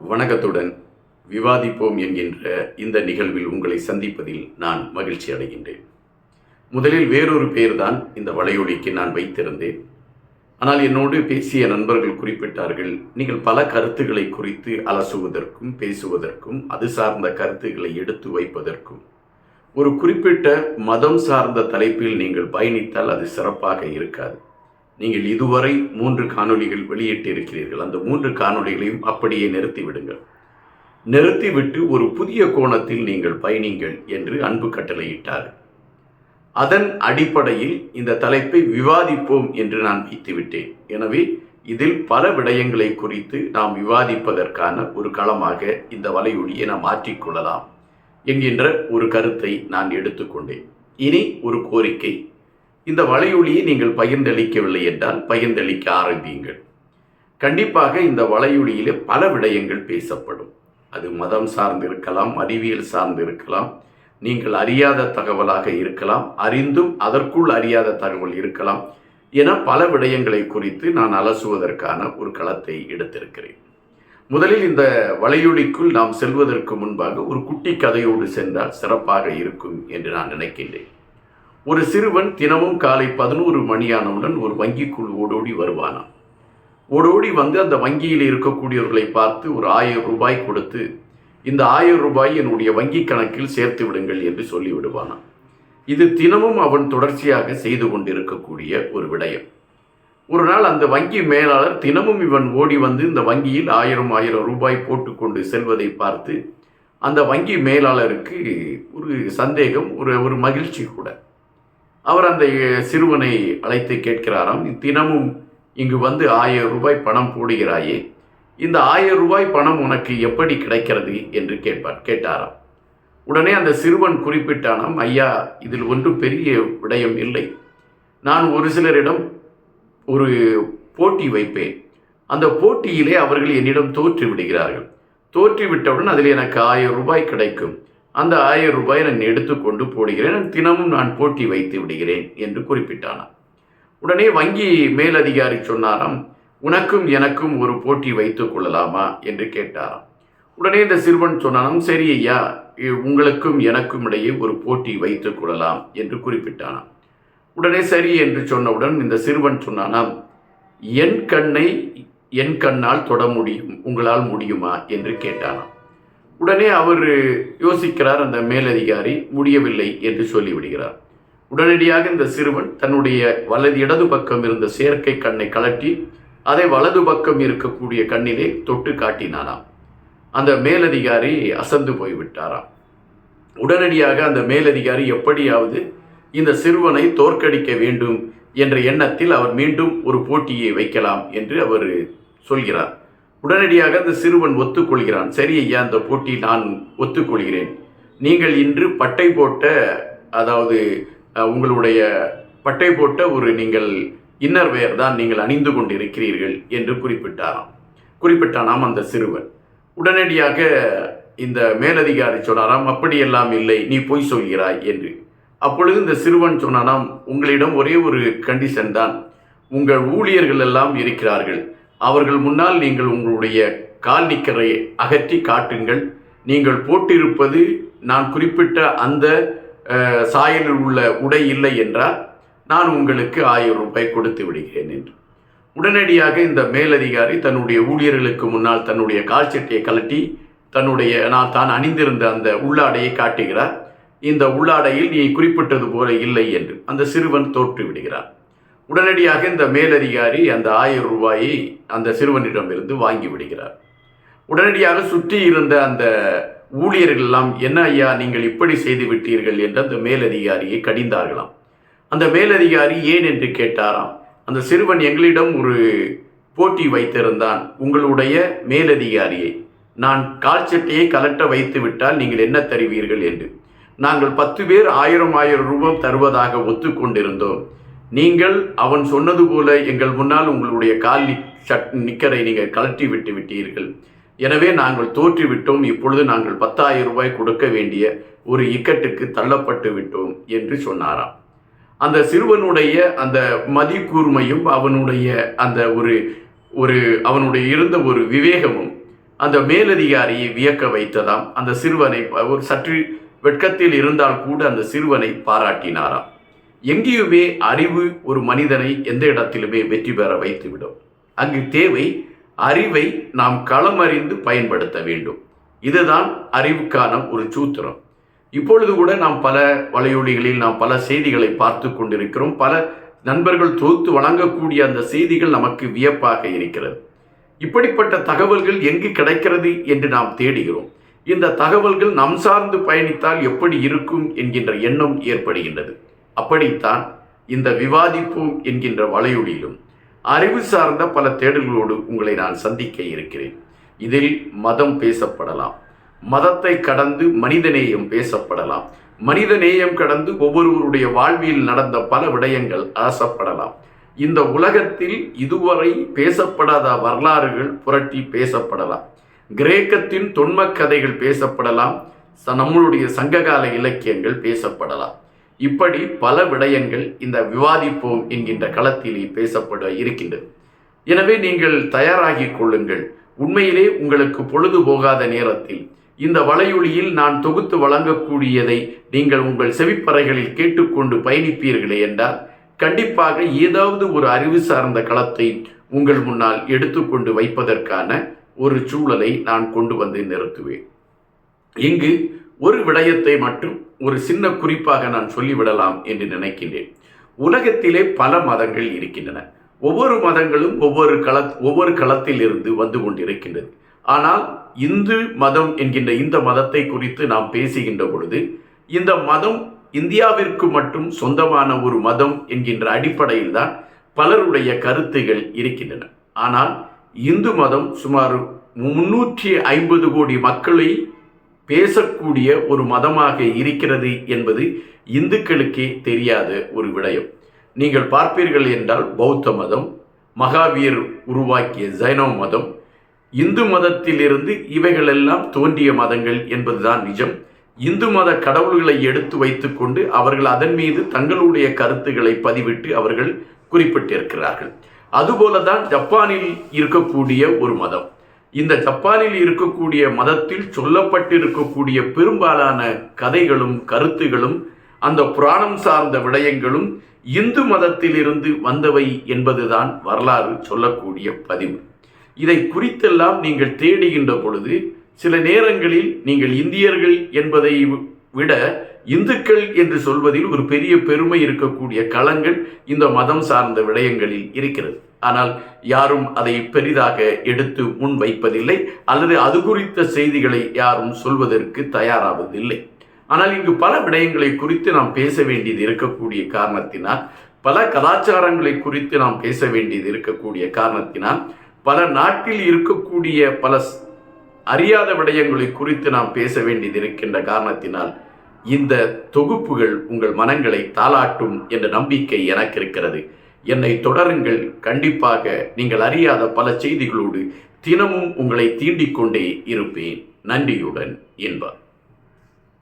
வணக்கத்துடன் விவாதிப்போம் என்கின்ற இந்த நிகழ்வில் உங்களை சந்திப்பதில் நான் மகிழ்ச்சி அடைகின்றேன். முதலில் வேறொரு பெயர்தான் இந்த வலையொலிக்கு நான் வைத்திருந்தேன். ஆனால் என்னோடு பேசிய நண்பர்கள் குறிப்பிட்டார்கள் நீங்கள் பல கருத்துக்களை குறித்து அலசுவதற்கும் பேசுவதற்கும் அது சார்ந்த கருத்துக்களை எடுத்து வைப்பதற்கும். ஒரு குறிப்பிட்ட மதம் சார்ந்த தலைப்பில் நீங்கள் பயணித்தால் அது சிறப்பாக இருக்காது. நீங்கள் இதுவரை மூன்று காணொளிகள் வெளியிட்டு இருக்கிறீர்கள் அந்த மூன்று காணொளிகளையும் அப்படியே நிறுத்தி விடுங்கள். நிறுத்திவிட்டு ஒரு புதிய கோணத்தில் நீங்கள் பயணிங்கள் என்று அன்பு கட்டளையிட்டார். அதன் அடிப்படையில் இந்த தலைப்பை விவாதிப்போம் என்று நான் வைத்துவிட்டேன். எனவே இதில் பல விடயங்களை குறித்து நாம் விவாதிப்பதற்கான ஒரு களமாக இந்த வலையொலியை நாம் மாற்றிக்கொள்ளலாம். என்கின்ற ஒரு கருத்தை நான் எடுத்துக்கொண்டேன். இனி ஒரு கோரிக்கை. இந்த வலையொலியை நீங்கள் பகிர்ந்தளிக்கவில்லை என்றால் பகிர்ந்தளிக்க ஆரம்பியுங்கள். கண்டிப்பாக இந்த வலையொலியிலே பல விடயங்கள் பேசப்படும். அது மதம் சார்ந்து இருக்கலாம் அறிவியல் சார்ந்து இருக்கலாம் நீங்கள் அறியாத தகவலாக இருக்கலாம் அறிந்தும் அதற்குள் அறியாத தகவல் இருக்கலாம் என பல விடயங்களை குறித்து நான் அலசுவதற்கான ஒரு களத்தை எடுத்திருக்கிறேன். முதலில் இந்த வலையொலிக்குள் நாம் செல்வதற்கு முன்பாக ஒரு குட்டி கதையோடு சென்றால் சிறப்பாக இருக்கும் என்று நான் நினைக்கின்றேன். ஒரு சிறுவன் தினமும் காலை பதினோரு மணியானவுடன் ஒரு வங்கிக்குள் ஓடோடி வருவானாம். ஓடோடி வந்து அந்த வங்கியில் இருக்கக்கூடியவர்களை பார்த்து ஒரு ஆயிரம் ரூபாய் கொடுத்து இந்த ஆயிரம் ரூபாய் என்னுடைய வங்கி கணக்கில் சேர்த்து விடுங்கள் என்று சொல்லிவிடுவானாம். இது தினமும் அவன் தொடர்ச்சியாக செய்து கொண்டிருக்கக்கூடிய ஒரு விடயம். ஒரு நாள் அந்த வங்கி மேலாளர் தினமும் இவன் ஓடி வந்து இந்த வங்கியில் ஆயிரம் ஆயிரம் ரூபாய் போட்டுக்கொண்டு செல்வதை பார்த்து அந்த வங்கி மேலாளருக்கு ஒரு சந்தேகம் ஒரு ஒரு மகிழ்ச்சி கூட. அவர் அந்த சிறுவனை அழைத்து கேட்கிறாராம் தினமும் இங்கு வந்து ஆயிரம் ரூபாய் பணம் போடுகிறாயே இந்த ஆயிரம் ரூபாய் பணம் உனக்கு எப்படி கிடைக்கிறது? என்று கேட்பார் கேட்டாராம். உடனே அந்த சிறுவன் குறிப்பிட்டானாம் ஐயா இதில் ஒன்றும் பெரிய விடயம் இல்லை. நான் ஒரு சிலரிடம் ஒரு போட்டி வைப்பேன். அந்த போட்டியிலே அவர்கள் என்னிடம் தோற்று விடுகிறார்கள் தோற்றிவிட்டவுடன் அதில் எனக்கு ஆயிரம் ரூபாய் கிடைக்கும். அந்த ஆயிரம் ரூபாய் நான் எடுத்துக்கொண்டு போடுகிறேன். தினமும் நான் போட்டி வைத்து விடுகிறேன் என்று குறிப்பிட்டானாம். உடனே வங்கி மேலதிகாரி சொன்னாராம் உனக்கும் எனக்கும் ஒரு போட்டி வைத்துக் கொள்ளலாமா? என்று கேட்டாராம். உடனே இந்த சிறுவன் சொன்னானாம் சரி ஐயா உங்களுக்கும் எனக்கும் இடையே ஒரு போட்டி வைத்துக் கொள்ளலாம் என்று குறிப்பிட்டானாம். உடனே சரி என்று சொன்னவுடன் இந்த சிறுவன் சொன்னானாம் என் கண்ணை என் கண்ணால் தொட முடியும் உங்களால் முடியுமா? என்று கேட்டானாம். உடனே அவர் யோசிக்கிறார் அந்த மேலதிகாரி முடியவில்லை என்று சொல்லிவிடுகிறார். உடனடியாக இந்த சிறுவன் தன்னுடைய வலது இடது பக்கம் இருந்த செயற்கை கண்ணை கலட்டி அதை வலது பக்கம் இருக்கக்கூடிய கண்ணிலே தொட்டு காட்டினானாம். அந்த மேலதிகாரி அசந்து போய்விட்டாராம். உடனடியாக அந்த மேலதிகாரி எப்படியாவது இந்த சிறுவனை தோற்கடிக்க வேண்டும் என்ற எண்ணத்தில் அவர் மீண்டும் ஒரு போட்டியை வைக்கலாம் என்று அவர் சொல்கிறார். உடனடியாக அந்த சிறுவன் ஒத்துக்கொள்கிறான். சரி ஐயா அந்த போட்டி நான் ஒத்துக்கொள்கிறேன். நீங்கள் இன்று பட்டை போட்ட அதாவது உங்களுடைய பட்டை போட்ட ஒரு நீங்கள் இன்னர்வேர் தான் நீங்கள் அணிந்து கொண்டிருக்கிறீர்கள் என்று குறிப்பிட்டாராம். குறிப்பிட்டானாம் அந்த சிறுவன். உடனடியாக இந்த மேலதிகாரி சொன்னாராம் அப்படியெல்லாம் இல்லை நீ பொய் சொல்கிறாய் என்று. அப்பொழுது இந்த சிறுவன் சொன்னானாம் உங்களிடம் ஒரே ஒரு கண்டிஷன் தான். உங்கள் ஊழியர்கள் எல்லாம் இருக்கிறார்கள். அவர்கள் முன்னால் நீங்கள் உங்களுடைய கால் நிக்கரை அகற்றி காட்டுங்கள். நீங்கள் போட்டிருப்பது நான் குறிப்பிட்ட அந்த சாயலில் உள்ள உடை இல்லை என்றால் நான் உங்களுக்கு ஆயிரம் ரூபாய் கொடுத்து விடுகிறேன் என்று. உடனடியாக இந்த மேலதிகாரி தன்னுடைய ஊழியர்களுக்கு முன்னால் தன்னுடைய கால் சட்டையை கலட்டி தன்னுடைய நான் தான் அணிந்திருந்த அந்த உள்ளாடையை காட்டுகிறார். இந்த உள்ளாடையில் நீ குறிப்பிட்டது போல இல்லை என்று. அந்த சிறுவன் தோற்று விடுகிறான். உடனடியாக இந்த மேலதிகாரி அந்த ஆயிரம் ரூபாயை அந்த சிறுவனிடமிருந்து வாங்கி விடுகிறார். உடனடியாக சுற்றி இருந்த அந்த ஊழியர்கள் எல்லாம் என்ன ஐயா நீங்கள் இப்படி செய்து விட்டீர்கள்? என்று அந்த மேலதிகாரியை கடிந்தார்களாம். அந்த மேலதிகாரி ஏன் என்று கேட்டாராம் அந்த சிறுவன் எங்களிடம் ஒரு போட்டி வைத்திருந்தான் உங்களுடைய மேலதிகாரியை. நான் கால் சட்டையை கலட்ட வைத்து விட்டால் நீங்கள் என்ன தருவீர்கள்? என்று. நாங்கள் பத்து பேர் ஆயிரம் ஆயிரம் ரூபாய் தருவதாக ஒத்துக்கொண்டிருந்தோம். நீங்கள் அவன் சொன்னது போல எங்கள் முன்னால் உங்களுடைய கால் சட் நிக்கரை நீங்கள் கழற்றி விட்டு விட்டீர்கள். எனவே நாங்கள் தோற்றிவிட்டோம். இப்பொழுது நாங்கள் பத்தாயிரம் ரூபாய் கொடுக்க வேண்டிய ஒரு இக்கட்டுக்கு தள்ளப்பட்டு விட்டோம் என்று சொன்னாராம். அந்த சிறுவனுடைய அந்த மதிக்கூர்மையும் அவனுடைய அந்த ஒரு ஒரு அவனுடைய இருந்த ஒரு விவேகமும் அந்த மேலதிகாரியை வியக்க வைத்ததாம். அந்த சிறுவனை ஒரு சற்று வெட்கத்தில் இருந்தால் கூட அந்த சிறுவனை பாராட்டினாராம். எங்கேயுமே அறிவு ஒரு மனிதனை எந்த இடத்திலுமே வெற்றி பெற வைத்துவிடும். அங்கு தேவை அறிவை நாம் களமறிந்து பயன்படுத்த வேண்டும். இதுதான் அறிவுக்கான ஒரு சூத்திரம். இப்பொழுது கூட நாம் பல வலையொலிகளில் நாம் பல செய்திகளை பார்த்து கொண்டிருக்கிறோம். பல நண்பர்கள் தொகுத்து வழங்கக்கூடிய அந்த செய்திகள் நமக்கு வியப்பாக இருக்கிறது. இப்படிப்பட்ட தகவல்கள் எங்கு கிடைக்கிறது என்று நாம் தேடுகிறோம். இந்த தகவல்கள் நம் சார்ந்து பயணித்தால் எப்படி இருக்கும் என்கின்ற எண்ணம் ஏற்படுகின்றது. அப்படித்தான் இந்த விவாதிப்போம் என்கின்ற வலையொலியிலும் அறிவு சார்ந்த பல தேடல்களோடு உங்களை நான் சந்திக்க இருக்கிறேன். இதில் மதம் பேசப்படலாம். மதத்தை கடந்து மனிதநேயம் பேசப்படலாம். மனிதநேயம் கடந்து ஒவ்வொருவருடைய வாழ்வில் நடந்த பல விடயங்கள் அலசப்படலாம். இந்த உலகத்தில் இதுவரை பேசப்படாத வரலாறுகள் புரட்டி பேசப்படலாம். கிரேக்கத்தின் தொன்மக் கதைகள் பேசப்படலாம். ச- நம்மளுடைய சங்ககால இலக்கியங்கள் பேசப்படலாம். இப்படி பல விடயங்கள் இந்த விவாதிப்போம் என்கின்ற களத்திலே பேசப்பட இருக்கின்றது. எனவே நீங்கள் தயாராகி கொள்ளுங்கள். உண்மையிலே உங்களுக்கு பொழுது போகாத நேரத்தில் இந்த வலையொலியில் நான் தொகுத்து வழங்கக்கூடியதை நீங்கள் உங்கள் செவிப்பறைகளில் கேட்டுக்கொண்டு பயணிப்பீர்களே என்றால் கண்டிப்பாக ஏதாவது ஒரு அறிவு சார்ந்த களத்தை உங்கள் முன்னால் எடுத்துக்கொண்டு வைப்பதற்கான ஒரு சூழலை நான் கொண்டு வந்து நிறுத்துவேன். இங்கு ஒரு விடயத்தை மட்டும் ஒரு சின்ன குறிப்பாக நான் சொல்லிவிடலாம் என்று நினைக்கின்றேன். உலகத்திலே பல மதங்கள் இருக்கின்றன. ஒவ்வொரு மதங்களும் ஒவ்வொரு கள ஒவ்வொரு களத்தில் இருந்து வந்து கொண்டிருக்கின்றது. ஆனால் இந்து மதம் என்கின்ற இந்த மதத்தை குறித்து நாம் பேசுகின்ற பொழுது இந்த மதம் இந்தியாவிற்கு மட்டும் சொந்தமான ஒரு மதம் என்கின்ற அடிப்படையில் தான் பலருடைய கருத்துகள் இருக்கின்றன. ஆனால் இந்து மதம் சுமார் முன்னூற்றி ஐம்பது கோடி மக்களை பேசக்கூடிய ஒரு மதமாக இருக்கிறது என்பது இந்துக்களுக்கே தெரியாத ஒரு விடயம். நீங்கள் பார்ப்பீர்கள் என்றால் பௌத்த மதம் மகாவீர் உருவாக்கிய ஜைனவ மதம் இந்து மதத்திலிருந்து இவைகளெல்லாம் தோன்றிய மதங்கள் என்பதுதான் நிஜம். இந்து மத கடவுள்களை எடுத்து வைத்துக்கொண்டு அவர்கள் அதன் மீது தங்களுடைய கருத்துக்களை பதிவிட்டு அவர்கள் குறிப்பிட்டிருக்கிறார்கள். அதுபோலதான் ஜப்பானில் இருக்கக்கூடிய ஒரு மதம். இந்த ஜப்பானில் இருக்கக்கூடிய மதத்தில் சொல்லப்பட்டிருக்கக்கூடிய பெரும்பாலான கதைகளும் கருத்துகளும் அந்த புராணம் சார்ந்த விடயங்களும் இந்து மதத்திலிருந்து வந்தவை என்பதுதான் வரலாறு சொல்லக்கூடிய பதிவு. இதை குறித்தெல்லாம் நீங்கள் தேடுகின்ற பொழுது சில நேரங்களில் நீங்கள் இந்தியர்கள் என்பதை விட இந்துக்கள் என்று சொல்வதில் ஒரு பெரிய பெருமை இருக்கக்கூடிய களங்கள் இந்த மதம் சார்ந்த விடயங்களில் இருக்கிறது. ஆனால் யாரும் அதை பெரிதாக எடுத்து முன் வைப்பதில்லை அல்லது அது குறித்த செய்திகளை யாரும் சொல்வதற்கு தயாராவதில்லை. ஆனால் இங்கு பல விடயங்களை குறித்து நாம் பேச வேண்டியது இருக்கக்கூடிய காரணத்தினால் பல கலாச்சாரங்களை குறித்து நாம் பேச வேண்டியது இருக்கக்கூடிய காரணத்தினால் பல நாட்டில் இருக்கக்கூடிய பல அறியாத விடயங்களை குறித்து நாம் பேச வேண்டியது இருக்கின்ற காரணத்தினால் இந்த தொகுப்புகள் உங்கள் மனங்களை தாளாட்டும் என்ற நம்பிக்கை எனக்கு இருக்கிறது. என்னை தொடருங்கள். கண்டிப்பாக நீங்கள் அறியாத பல செய்திகளோடு தினமும் உங்களை தீண்டிக் கொண்டே இருப்பேன். நன்றியுடன் என்பார்.